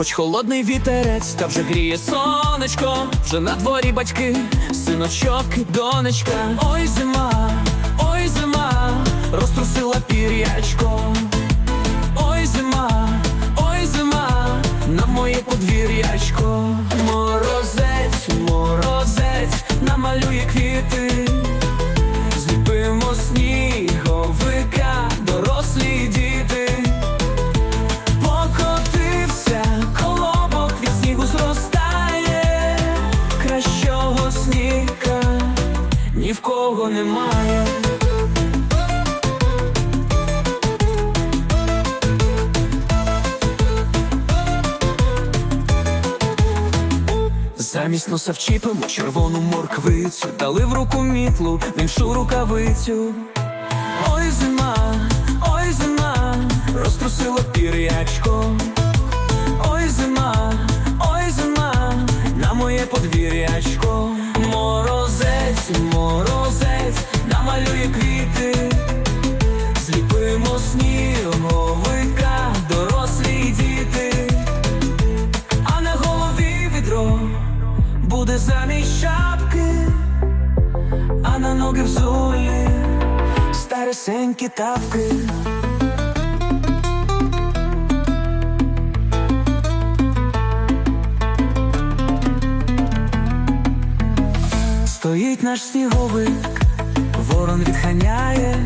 хоч холодний вітерець, та вже гріє сонечко, вже на дворі батьки, синочок і донечка. Ой, зима, ой, зима, розтрусила пір'ячко. Ой, зима, ой, зима, на моє подвір'ячко. Ні в кого немає. Замість носа вчіпимо червону морквицю, дали в руку мітлу, в іншу рукавицю. Ой, зима, ой, зима, розтрусила пір'ячко. Буде замість шапки, а на ноги взулі старесенькі тапки. Стоїть наш сніговик, ворон відганяє,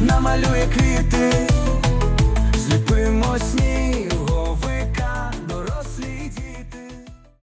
намалює квіти, зліпимо сніг.